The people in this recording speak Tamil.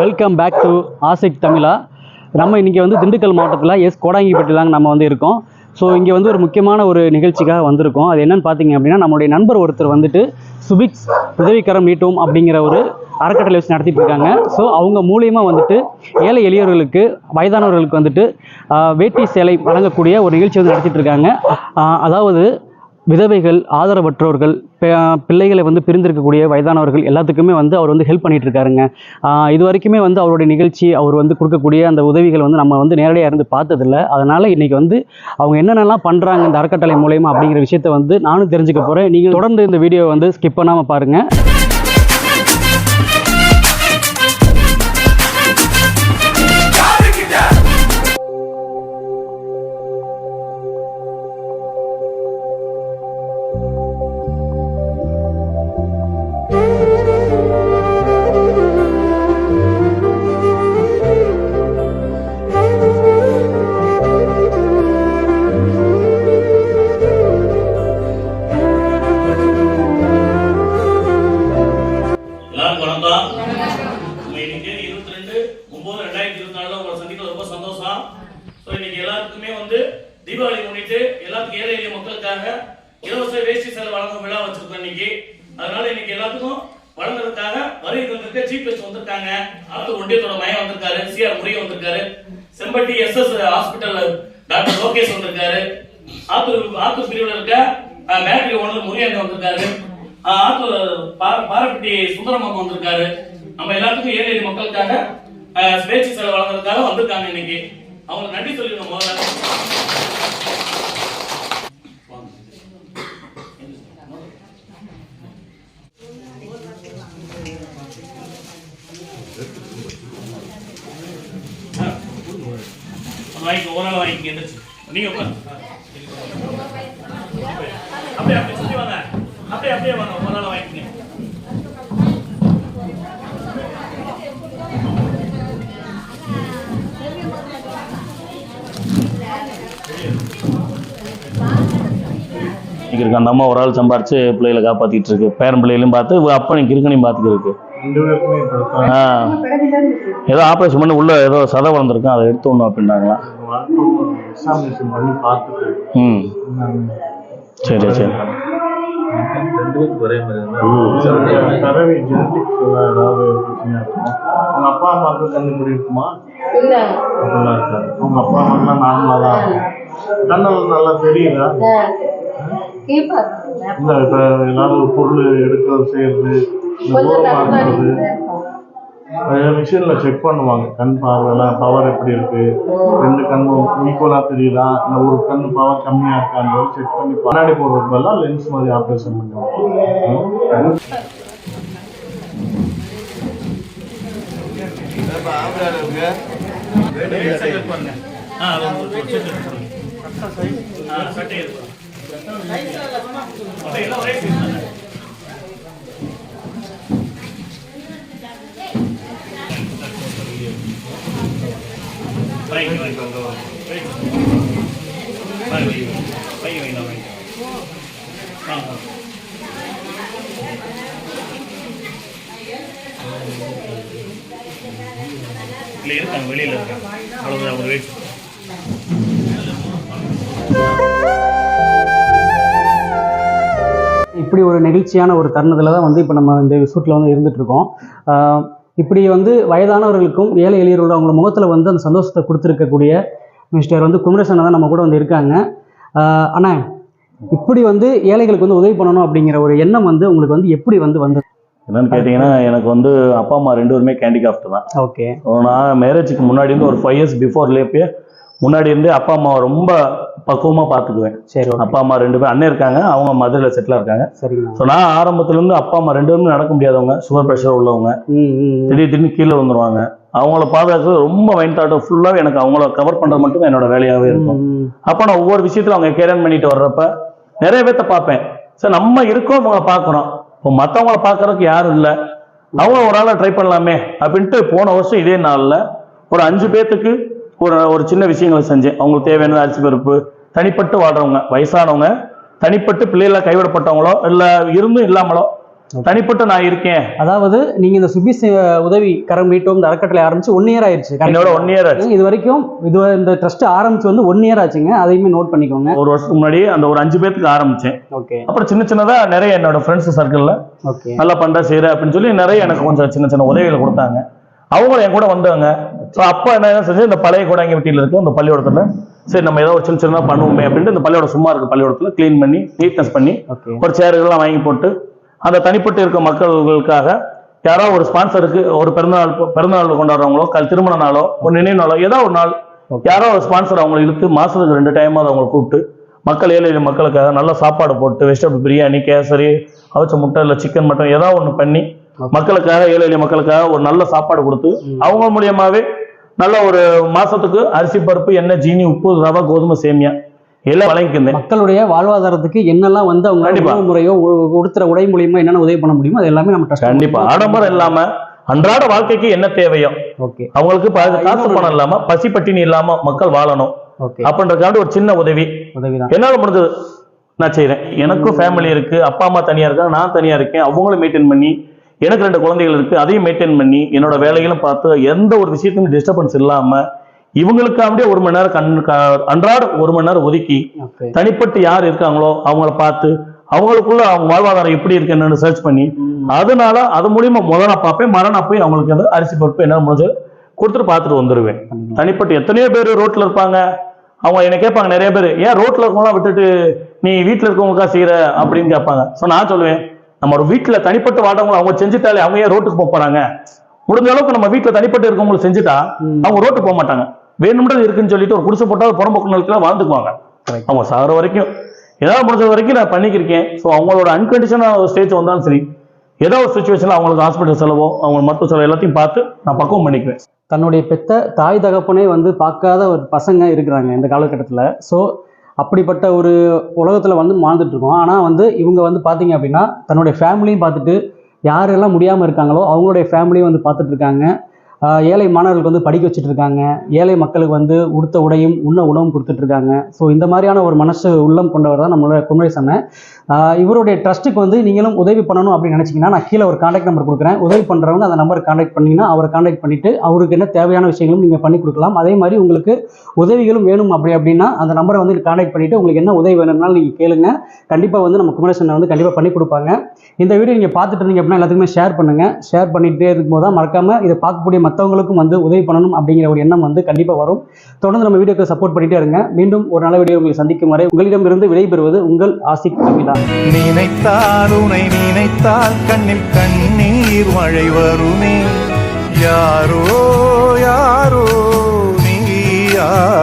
வெல்கம் பேக் டு ஆசிக் தமிழா நம்ம இன்றைக்கி வந்து திண்டுக்கல் மாவட்டத்தில் எஸ் கோடாங்கிப்பட்டிலாங்க நம்ம வந்து இருக்கோம். ஸோ இங்கே வந்து ஒரு முக்கியமான ஒரு நிகழ்ச்சிக்காக வந்திருக்கோம். அது என்னென்னு பார்த்தீங்க அப்படின்னா நம்மளுடைய நண்பர் ஒருத்தர் வந்துட்டு சுபிக்ஸ் உதவிக்கரம் நீட்டும் அப்படிங்கிற ஒரு அறக்கட்டளை வச்சு நடத்திட்டு இருக்காங்க. ஸோ அவங்க மூலியமாக வந்துட்டு ஏழை எளியவர்களுக்கு வயதானவர்களுக்கு வந்துட்டு வேட்டி சேலை வழங்கக்கூடிய ஒரு நிகழ்ச்சி வந்து நடத்திட்டு இருக்காங்க. அதாவது விதவைகள் ஆதரவற்றோர்கள் பிள்ளைகளை வந்து பிரிந்திருக்கக்கூடிய வயதானவர்கள் எல்லாத்துக்குமே வந்து அவர் வந்து ஹெல்ப் பண்ணிகிட்டு இருக்காருங்க இது வரைக்குமே வந்து அவருடைய நிகழ்ச்சி அவர் வந்து கொடுக்கக்கூடிய அந்த உதவிகள் வந்து நம்ம வந்து நேரடியாக இருந்து பார்த்ததில்ல. அதனால் இன்றைக்கி வந்து அவங்க என்னென்னலாம் பண்ணுறாங்க இந்த அறக்கட்டளை மூலயமா அப்படிங்கிற விஷயத்த வந்து நானும் தெரிஞ்சுக்க போகிறேன் நீங்கள் தொடர்ந்து இந்த வீடியோ வந்து ஸ்கிப் பண்ணாமல் பாருங்கள் ஒன்பது ரெண்டாயிரத்தி இருபத்தி நாலுல உங்களை சந்திக்க ரொம்ப சந்தோஷம். ஸோ இன்னைக்கு எல்லாருக்குமே வந்து தீபாவளி முன்னிட்டு எல்லாத்துக்கும் ஏழை எளிய மக்களுக்காக இலவச வேஷ்டி சேலை வழங்கும் விழா வச்சிருக்கோம் இன்னைக்கு. அதனால இன்னைக்கு எல்லாத்துக்கும் வழங்குறதுக்காக வருகை தந்திருக்க சீஃப் கெஸ்ட் வந்திருக்காங்க. அடுத்து ஒன்றியத்தோட மயம் வந்திருக்காரு சிஆர் முருகன் வந்திருக்காரு. Sempatti S S hospital doctor Lokesh வந்திருக்காரு. ஆத்தூர் ஆத்தூர் பிரிவில் இருக்க மேட்ரி ஓனர் முருகன் வந்திருக்காரு. ஆத்தூர் பாரப்பட்டி சுந்தரமாக வந்திருக்காரு. நம்ம எல்லாத்துக்கும் ஏழை மக்களுக்காக சுயேட்சை செலவு வழங்குறதுக்காக வந்திருக்காங்க இன்னைக்கு. அவங்களுக்கு நன்றி சொல்லிடணும் முதல்ல. வாங்கிக்க ஓரளவு நாள் வாங்கிக்க எந்திரிச்சு நீங்க உட்காரு இருக்கு அந்த அம்மா ஒரு ஆள் சம்பாரிச்சு பிள்ளைகளை காப்பாத்திட்டு இருக்கு. பேரன் பிள்ளைகளையும் பார்த்து அப்பனையும் இப்படித்தான். ஆ. ஏதோ ஆப்ரேஷன் பண்ணி உள்ள ஏதோ சதை வளர்ந்துருக்கும் அதை எடுத்து பண்ணி பார்த்துட்டு ம். சரி சரி. அப்பா அம்மாவுக்கு கண்டுபிடி இருக்குமா? அப்பா அம்மாக்கெல்லாம் நார்மலா தான் இருக்கும். கண்ணெல்லாம் நல்லா தெரியுதா? இல்ல இப்ப ஏதாவது ஒரு பொருள் எடுக்கிறது செய்யறது மிஷின்ல செக் பண்ணுவாங்க. கண் பார்வைலாம் பவர் எப்படி இருக்கு? ரெண்டு கண்ணும் ஈக்குவலா தெரியுதா? இல்ல ஒரு கண்ணு பவர் கம்மியா இருக்கான்னு செக் பண்ணி கண்ணாடி போடுறது பதிலா லென்ஸ் மாதிரி ஆப்ரேஷன் பண்ணுவாங்க. ஆ, சட்டை இல்லை இருக்காங்க வெளியில் இருக்காங்க அவ்வளோதான் அவங்க வெயிட் இப்படி ஒரு நெகிழ்ச்சியான ஒரு தருணத்தில் தான் வந்து இப்போ நம்ம இந்த ஷூட்டில் வந்து இருந்துட்டு இருக்கோம் ஆஹ் இப்படி வந்து வயதானவர்களுக்கும் ஏழை எளியவர்களும் அவங்க முகத்தில் வந்து அந்த சந்தோஷத்தை கொடுத்துருக்கக்கூடிய மிஸ்டர் வந்து குமரேசன் தான் நம்ம கூட வந்து இருக்காங்க. அண்ணா இப்படி வந்து ஏழைகளுக்கு வந்து உதவி பண்ணணும் அப்படிங்கிற ஒரு எண்ணம் வந்து உங்களுக்கு வந்து எப்படி வந்து வந்தது? என்னன்னு கேட்டிங்கன்னா எனக்கு வந்து அப்பா அம்மா ரெண்டு பேருமே கேண்டிகிராஃப்ட் தான். ஓகே. நான் மேரேஜுக்கு முன்னாடி ஒரு ஃபைவ் இயர்ஸ் பிஃபோர்லேயே முன்னாடி இருந்து அப்பா அம்மாவை ரொம்ப பக்குவமாக பார்த்துக்குவேன். சரி அப்பா அம்மா ரெண்டு பேரும் அண்ணன் இருக்காங்க அவங்க மதுரையில் செட்டில் இருக்காங்க. சரிங்கண்ணா ஸோ நான் ஆரம்பத்துலேருந்து அப்பா அம்மா ரெண்டு பேருமே நடக்க முடியாதவங்க சுகர் ப்ரெஷர் உள்ளவங்க. திடீர் திடீர்னு கீழே வந்துருவாங்க அவங்கள பாதுகாக்கிறது ரொம்ப மைண்ட் தாட்டம் ஃபுல்லாகவே எனக்கு அவங்கள கவர் பண்ணுறது மட்டும் என்னோட வேலையாகவே இருக்கும். அப்போ நான் ஒவ்வொரு விஷயத்துல அவங்க கேரன் பண்ணிட்டு வர்றப்ப நிறைய பேர்த்த பார்ப்பேன். சார் நம்ம இருக்கோம் அவங்க பார்க்குறோம். இப்போ மற்றவங்கள பார்க்கறதுக்கு யாரும் இல்லை. அவங்க ஒரு ஆளை ட்ரை பண்ணலாமே அப்படின்ட்டு போன வருஷம் இதே நாளில் ஒரு அஞ்சு பேர்த்துக்கு ஒரு ஒரு சின்ன விஷயங்களை செஞ்சேன். அவங்களுக்கு தேவையானது அரிசி பருப்பு தனிப்பட்டு வாழ்றவங்க வயசானவங்க தனிப்பட்டு பிள்ளைகள கைவிடப்பட்டவங்களோ இல்லை இருந்தும் இல்லாமலோ தனிப்பட்ட நான் இருக்கேன். அதாவது நீங்க இந்த சுபிஸ் உதவி கரம் மீட்டோம் இந்த அறக்கட்டளை ஆரம்பிச்சு ஒன் இயர் ஆயிடுச்சு? என்னோட ஒன் இயர் ஆச்சு. இது வரைக்கும் இது இந்த ட்ரஸ்ட் ஆரம்பிச்சு வந்து ஒன் இயர் ஆச்சுங்க. அதையுமே நோட் பண்ணிக்கோங்க. ஒரு வருஷத்துக்கு முன்னாடி அந்த ஒரு அஞ்சு பேத்துக்கு ஆரம்பிச்சேன். ஓகே அப்புறம் சின்ன சின்னதா நிறைய என்னோட ஃப்ரெண்ட்ஸ் சர்க்கிள்ல நல்லா பண்ற செய்யற அப்படின்னு சொல்லி நிறைய எனக்கு கொஞ்சம் சின்ன சின்ன உதவிகளை கொடுத்தாங்க. அவங்களும் என் கூட வந்தாங்க. ஸோ அப்பா என்ன செஞ்சு இந்த பழைய கூடாங்கி வெட்டியில் இருக்கு அந்த பள்ளிக்கூடத்துல சரி நம்ம ஏதோ ஒரு சின்ன சின்னதாக பண்ணுவோமே அப்படின்ட்டு இந்த பள்ளியோட சும்மா இருக்கு பள்ளிக்கூடத்துல க்ளீன் பண்ணி நீட்னஸ் பண்ணி ஒரு சேர்கள்லாம் வாங்கி போட்டு அந்த தனிப்பட்டு இருக்க மக்களுக்காக யாரோ ஒரு ஸ்பான்சருக்கு ஒரு பிறந்தநாள் பிறந்தநாள் கொண்டாடுறவங்களோ கல் திருமண நாளோ ஒரு நினைவு நாளோ ஏதோ ஒரு நாள். யாரோ ஒரு ஸ்பான்சர் அவங்களை இழுத்து மாசத்துக்கு ரெண்டு டைம் அவங்களை கூப்பிட்டு மக்கள் ஏழை மக்களுக்காக நல்ல சாப்பாடு போட்டு வெஜிடபிள் பிரியாணி கேசரி அவிச்ச முட்டை இல்லை சிக்கன் மட்டன் ஏதாவது ஒன்று பண்ணி மக்களுக்காக ஏழை எளிய மக்களுக்காக ஒரு நல்ல சாப்பாடு கொடுத்து அவங்க மூலியமாவே நல்ல ஒரு மாசத்துக்கு அரிசி பருப்பு எண்ணெய் ஜீனி உப்பு ரவை கோதுமை சேமியா எல்லாம் வழங்கிக்கிருந்தேன். மக்களுடைய வாழ்வாதாரத்துக்கு என்னெல்லாம் வந்து அவங்க முறையோ உடுத்துற உடை மூலியமா என்னென்ன உதவி பண்ண முடியுமோ அது எல்லாமே நம்ம கண்டிப்பா. ஆடம்பரம் இல்லாம அன்றாட வாழ்க்கைக்கு என்ன தேவையோ ஓகே. அவங்களுக்கு காசு பணம் இல்லாம பசி பட்டினி இல்லாம மக்கள் வாழணும். அப்படின்றதுக்காண்டி ஒரு சின்ன உதவி. உதவிதான். என்னால முடிஞ்சது? நான் செய்றேன். எனக்கும் ஃபேமிலி இருக்கு. அப்பா அம்மா தனியா இருக்காங்க. நான் தனியா இருக்கேன். அவங்களும் மெயின்டைன் பண்ணி எனக்கு ரெண்டு குழந்தைகள் இருக்கு அதையும் மெயின்டைன் பண்ணி என்னோட வேலைகளும் பார்த்து எந்த ஒரு விஷயத்தையும் டிஸ்டர்பன்ஸ் இல்லாம இவங்களுக்காண்டியே ஒரு மணி நேரம் கண் அன்றாட ஒரு மணி நேரம் ஒதுக்கி தனிப்பட்டு யார் இருக்காங்களோ அவங்கள பார்த்து அவங்களுக்குள்ள அவங்க வாழ்வாதாரம் எப்படி இருக்கு என்னன்னு சர்ச் பண்ணி அதனால அது மூலியமா முதல் நான் பார்ப்பேன் நான் போய் அவங்களுக்கு அந்த அரிசி பருப்பு என்ன முடிஞ்சது கொடுத்துட்டு பார்த்துட்டு வந்துருவேன். தனிப்பட்டு எத்தனையோ பேர் ரோட்ல இருப்பாங்க. அவங்க என்ன கேட்பாங்க நிறைய பேர் ஏன் ரோட்ல இருக்கவங்களாம் விட்டுட்டு நீ வீட்ல இருக்கவங்களுக்கா செய்யற அப்படின்னு கேட்பாங்க. ஸோ நான் சொல்லுவேன் நம்ம ஒரு வீட்டுல தனிப்பட்டு வாடவங்க அவங்க செஞ்சுட்டாலே அவங்க ஏன் ரோட்டுக்கு போக போறாங்க? முடிஞ்ச அளவுக்கு நம்ம வீட்டுல தனிப்பட்டு இருக்கவங்களுக்கு செஞ்சுட்டா அவங்க ரோட்டுக்கு போக மாட்டாங்க. வேணும்ன்றது இருக்குன்னு சொல்லிட்டு ஒரு குடிசை போட்டா புறம்போக்கு நிலத்துல வாழ்ந்துக்குவாங்க. அவங்க சாகிற வரைக்கும். ஏதாவது முடிஞ்ச வரைக்கும் நான் பண்ணிக்கிருக்கேன். ஸோ அவங்களோட அன்கண்டிஷனாக ஸ்டேஜ் வந்தாலும் சரி ஏதோ ஒரு சுச்சுவேஷனில் அவங்களுக்கு ஹாஸ்பிட்டல் செலவோ அவங்க மருத்துவ செலவு எல்லாத்தையும் பார்த்து நான் பக்குவம் பண்ணிக்குவேன். தன்னுடைய பெத்த தாய் தகப்பனே வந்து பார்க்காத ஒரு பசங்க இருக்கிறாங்க இந்த காலகட்டத்தில். ஸோ அப்படிப்பட்ட ஒரு உலகத்தில் வந்து வாழ்ந்துட்டுருக்கோம் ஆனால் வந்து இவங்க வந்து பார்த்தீங்க அப்படின்னா தன்னுடைய ஃபேமிலியும் பார்த்துட்டு யாரெல்லாம் முடியாமல் இருக்காங்களோ அவங்களுடைய ஃபேமிலியும் வந்து பார்த்துட்ருக்காங்க ஏழை மாணவர்களுக்கு வந்து படிக்க வச்சுட்டு இருக்காங்க ஏழை மக்களுக்கு வந்து உடுத்த உடையும் உண்ண உணவும் கொடுத்துட்டு இருக்காங்க ஸோ இந்த மாதிரியான ஒரு மனசு உள்ளம் கொண்டவர் தான் நம்மளோட குமரேசனை இவருடைய ட்ரஸ்ட்டுக்கு வந்து நீங்களும் உதவி பண்ணணும் அப்படின்னு நினச்சிங்கன்னா நான் கீழே ஒரு காண்டாக்ட் நம்பர் கொடுக்குறேன். உதவி பண்ணுறவங்க அந்த நம்பர் காண்டாக்ட் பண்ணிங்கன்னா அவரை காண்டாக்ட் பண்ணிவிட்டு அவருக்கு என்ன தேவையான விஷயங்களும் நீங்கள் பண்ணி கொடுக்கலாம். அதே மாதிரி உங்களுக்கு உதவிகளும் வேணும் அப்படி அப்படின்னா அந்த நம்பரை வந்து காண்டாக்ட் பண்ணிவிட்டு உங்களுக்கு என்ன உதவி வேணும்னாலும் நீங்கள் கேளுங்க. கண்டிப்பாக வந்து நம்ம குமரேசனை வந்து கண்டிப்பாக பண்ணி கொடுப்பாங்க. இந்த வீடியோ நீங்கள் பார்த்துட்டு இருந்தீங்க அப்படின்னா எல்லாத்துக்குமே ஷேர் பண்ணுங்கள் ஷேர் பண்ணிகிட்டே இருக்கும்போது தான் மறக்காமல் இதை பார்க்கக்கூடிய மற்றவங்களுக்கும் வந்து உதவி பண்ணணும் அப்படிங்கிற ஒரு எண்ணம் வந்து கண்டிப்பாக வரும். தொடர்ந்து நம்ம வீடியோக்கு சப்போர்ட் பண்ணிட்டே இருங்க. மீண்டும் ஒரு நல்ல வீடியோ உங்களை சந்திக்கும் வரை உங்களிடமிருந்து விடைபெறுவது உங்கள் ஆசிக் தமிழா நினைத்தால் உனை நினைத்தால் கண்ணில் கண்ணீர் மழை யாரோ யாரோ நீ யார்?